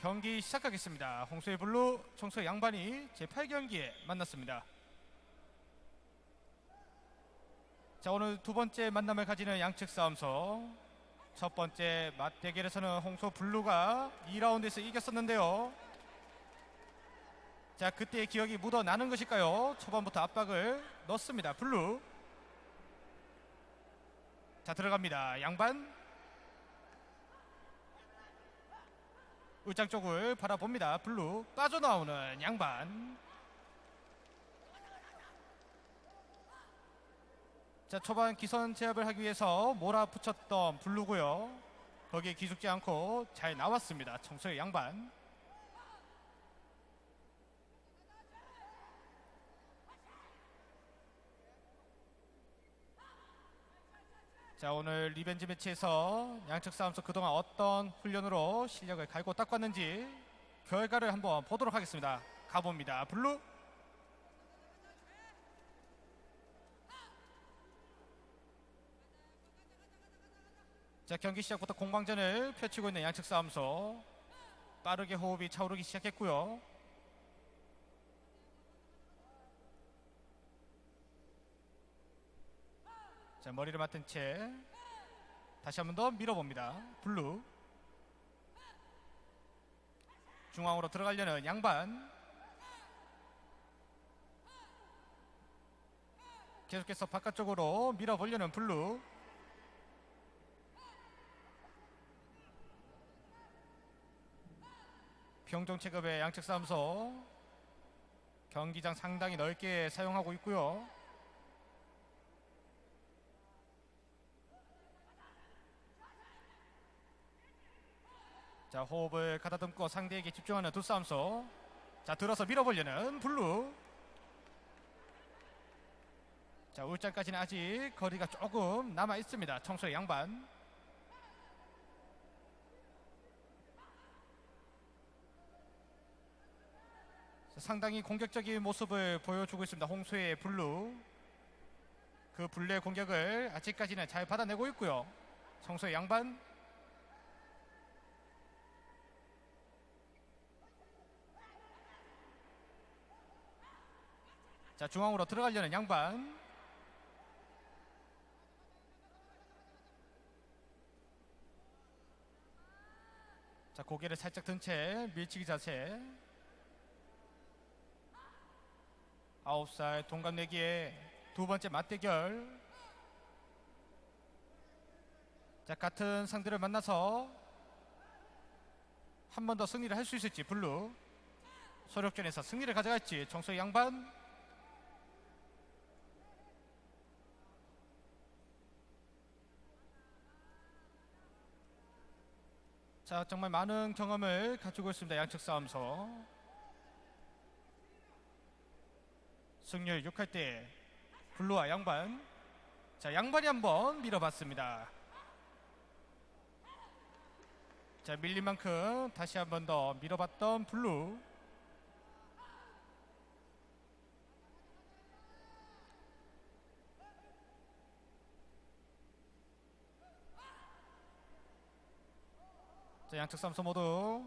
경기 시작하겠습니다. 홍수의 블루, 청소의 양반이 제8경기에 만났습니다. 자 오늘 두 번째 만남을 가지는 양측 싸움서 첫 번째 맞대결에서는 홍소 블루가 2라운드에서 이겼었는데요. 자 그때의 기억이 묻어나는 것일까요? 초반부터 압박을 넣습니다. 블루 자 들어갑니다. 양반 울장 쪽을 바라봅니다. 블루 빠져나오는 양반 자 초반 기선 제압을 하기 위해서 몰아붙였던 블루고요. 거기에 기죽지 않고 잘 나왔습니다. 청소의 양반. 자 오늘 리벤지 매치에서 양측 싸움에서 그동안 어떤 훈련으로 실력을 갈고 닦았는지 결과를 한번 보도록 하겠습니다. 가봅니다. 블루 자 경기 시작부터 공방전을 펼치고 있는 양측 싸움소 빠르게 호흡이 차오르기 시작했고요. 자 머리를 맞은 채 다시 한 번 더 밀어봅니다. 블루 중앙으로 들어가려는 양반 계속해서 바깥쪽으로 밀어보려는 블루 병정 체급의 양측 싸움소 경기장 상당히 넓게 사용하고 있고요. 자 호흡을 가다듬고 상대에게 집중하는 두 싸움소 자 들어서 밀어보려는 블루. 자 울장까지는 아직 거리가 조금 남아 있습니다. 청소의 양반. 자, 상당히 공격적인 모습을 보여주고 있습니다. 홍수의 블루. 그 블루의 공격을 아직까지는 잘 받아내고 있고요. 청소의 양반 자 중앙으로 들어가려는 양반. 자 고개를 살짝 든 채 밀치기 자세. 아홉 살 동갑 내기의 두 번째 맞대결. 자 같은 상대를 만나서 한 번 더 승리를 할 수 있을지 블루. 소력전에서 승리를 가져갈지 정소의 양반 자 정말 많은 경험을 가지고 있습니다 양측 싸움서. 승률 6할 때 블루와 양반. 자 양반이 한번 밀어봤습니다. 자 밀린 만큼 다시 한번 더 밀어봤던 블루 자, 양측 선수 모두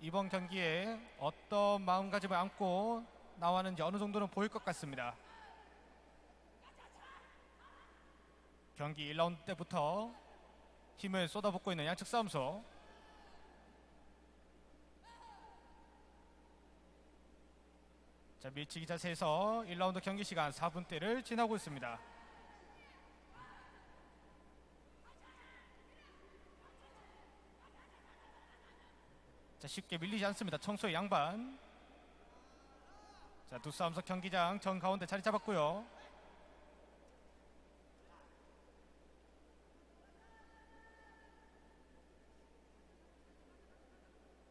이번 경기에 어떤 마음가짐을 안고 나왔는지 어느 정도는 보일 것 같습니다. 경기 1라운드 때부터 힘을 쏟아붓고 있는 양측 싸움소. 자, 밀치기 자세에서 1라운드 경기 시간 4분대를 지나고 있습니다. 쉽게 밀리지 않습니다. 청소의 양반. 자두 싸움석 경기장 정 가운데 자리 잡았고요.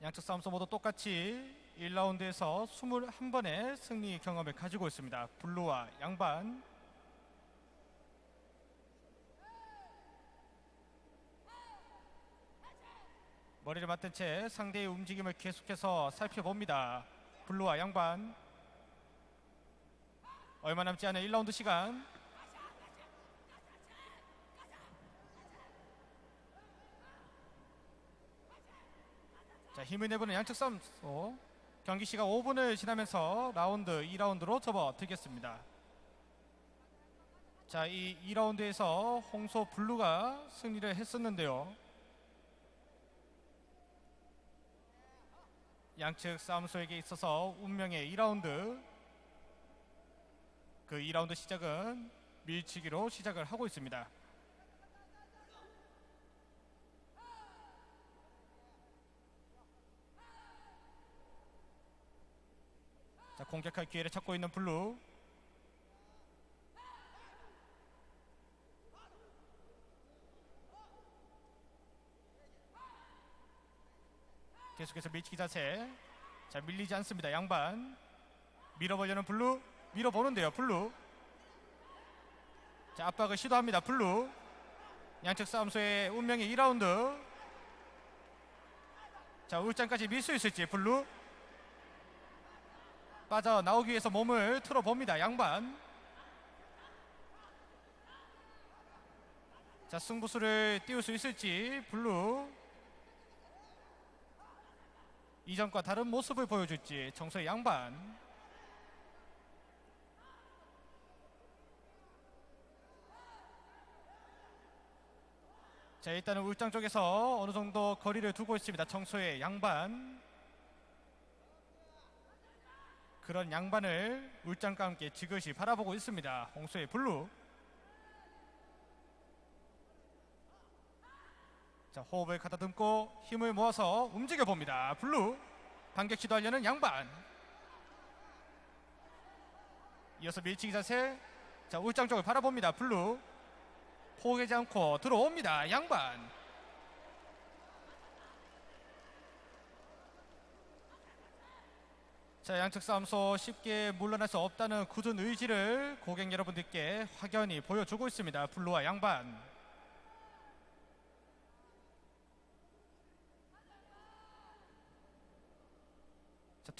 양측 싸움서 모두 똑같이 1라운드에서 21번의 승리 경험을 가지고 있습니다. 블루와 양반. 머리를 맞댄 채 상대의 움직임을 계속해서 살펴봅니다. 블루와 양반. 얼마 남지 않은 1라운드 시간. 자, 자, 힘을 내보는 양측 싸움. 어, 경기 시간 5분을 지나면서 라운드 2라운드로 접어들겠습니다. 자, 이 2라운드에서 홍소 블루가 승리를 했었는데요. 양측 싸움소에게 있어서 운명의 2라운드 그 2라운드 시작은 밀치기로 시작을 하고 있습니다. 자, 공격할 기회를 찾고 있는 블루. 계속해서 밀치기 자세. 자, 밀리지 않습니다. 양반. 밀어보려는 블루. 밀어보는데요. 블루. 자, 압박을 시도합니다. 블루. 양측 싸움소의 운명의 2라운드. 자, 울장까지 밀 수 있을지 블루. 빠져 나오기 위해서 몸을 틀어봅니다. 양반. 자, 승부수를 띄울 수 있을지 블루. 이전과 다른 모습을 보여줄지 정서의 양반. 자, 일단은 울장 쪽에서 어느 정도 거리를 두고 있습니다. 청소의 양반. 그런 양반을 울장과 함께 지그시 바라보고 있습니다. 홍수의 블루. 자, 호흡을 가다듬고 힘을 모아서 움직여 봅니다. 블루. 반격 시도하려는 양반. 이어서 밀치기 자세. 자, 울장 쪽을 바라봅니다. 블루. 포기하지 않고 들어옵니다. 양반. 자, 양측 싸움소 쉽게 물러날 수 없다는 굳은 의지를 고객 여러분들께 확연히 보여주고 있습니다. 블루와 양반.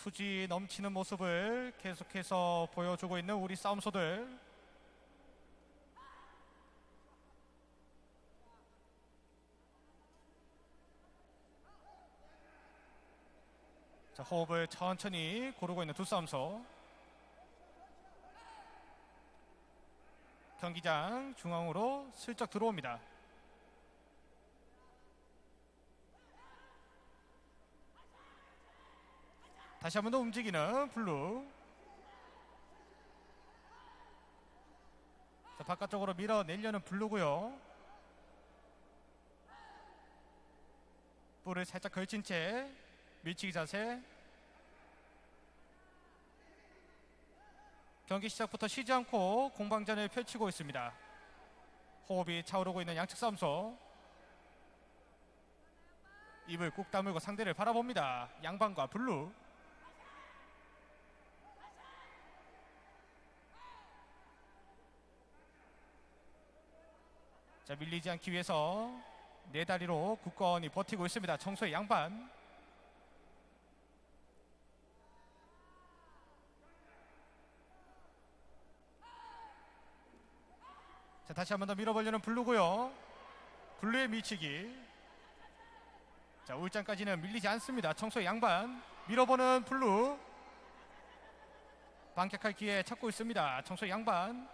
투지 넘치는 모습을 계속해서 보여주고 있는 우리 싸움소들. 자, 호흡을 천천히 고르고 있는 두 싸움소. 경기장 중앙으로 슬쩍 들어옵니다. 다시 한 번 더 움직이는 블루. 자, 바깥쪽으로 밀어내려는 블루고요. 볼을 살짝 걸친 채 밀치기 자세. 경기 시작부터 쉬지 않고 공방전을 펼치고 있습니다. 호흡이 차오르고 있는 양측 싸움소. 입을 꾹 다물고 상대를 바라봅니다. 양반과 블루. 자 밀리지 않기 위해서 네 다리로 굳건히 버티고 있습니다. 청소의 양반. 자 다시 한 번 더 밀어보려는 블루고요. 블루의 밀치기. 자 울장까지는 밀리지 않습니다. 청소의 양반. 밀어보는 블루. 반격할 기회 찾고 있습니다. 청소의 양반.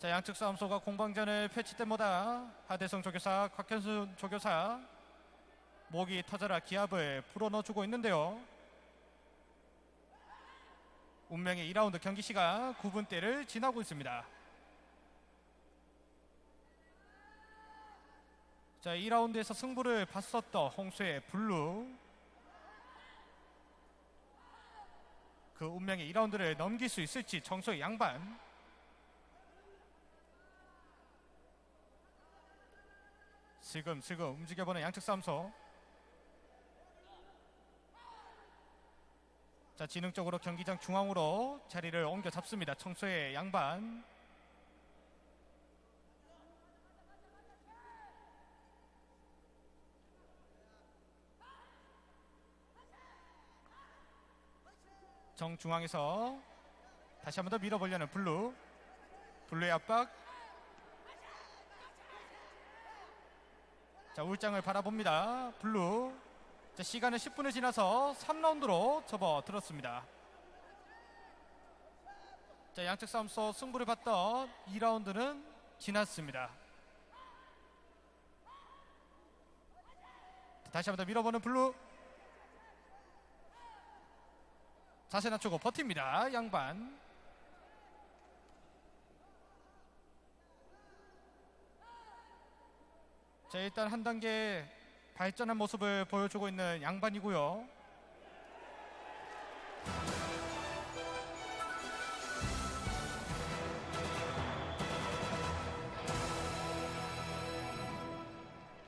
자 양측 싸움소가 공방전을 펼칠 때마다 하대성 조교사, 곽현순 조교사 목이 터져라 기합을 불어넣어주고 있는데요. 운명의 2라운드 경기 시간 9분대를 지나고 있습니다. 자 2라운드에서 승부를 봤었던 홍수의 블루 그 운명의 2라운드를 넘길 수 있을지 정소의 양반 슬금슬금 움직여보는 양측 싸움소 자 지능적으로 경기장 중앙으로 자리를 옮겨 잡습니다. 청소의 양반. 정중앙에서 다시 한 번 더 밀어보려는 블루. 블루의 압박 자 자, 울장을 바라봅니다. 블루. 자, 시간은 10분을 지나서 3라운드로 접어들었습니다. 자, 양측 싸움서 승부를 봤던 2라운드는 지났습니다. 다시 한번 더 밀어보는 블루. 자세 낮추고 버팁니다. 양반. 자, 일단 한 단계 발전한 모습을 보여주고 있는 양반이고요.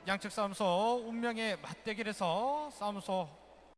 양측 싸움소 운명의 맞대결에서 싸움소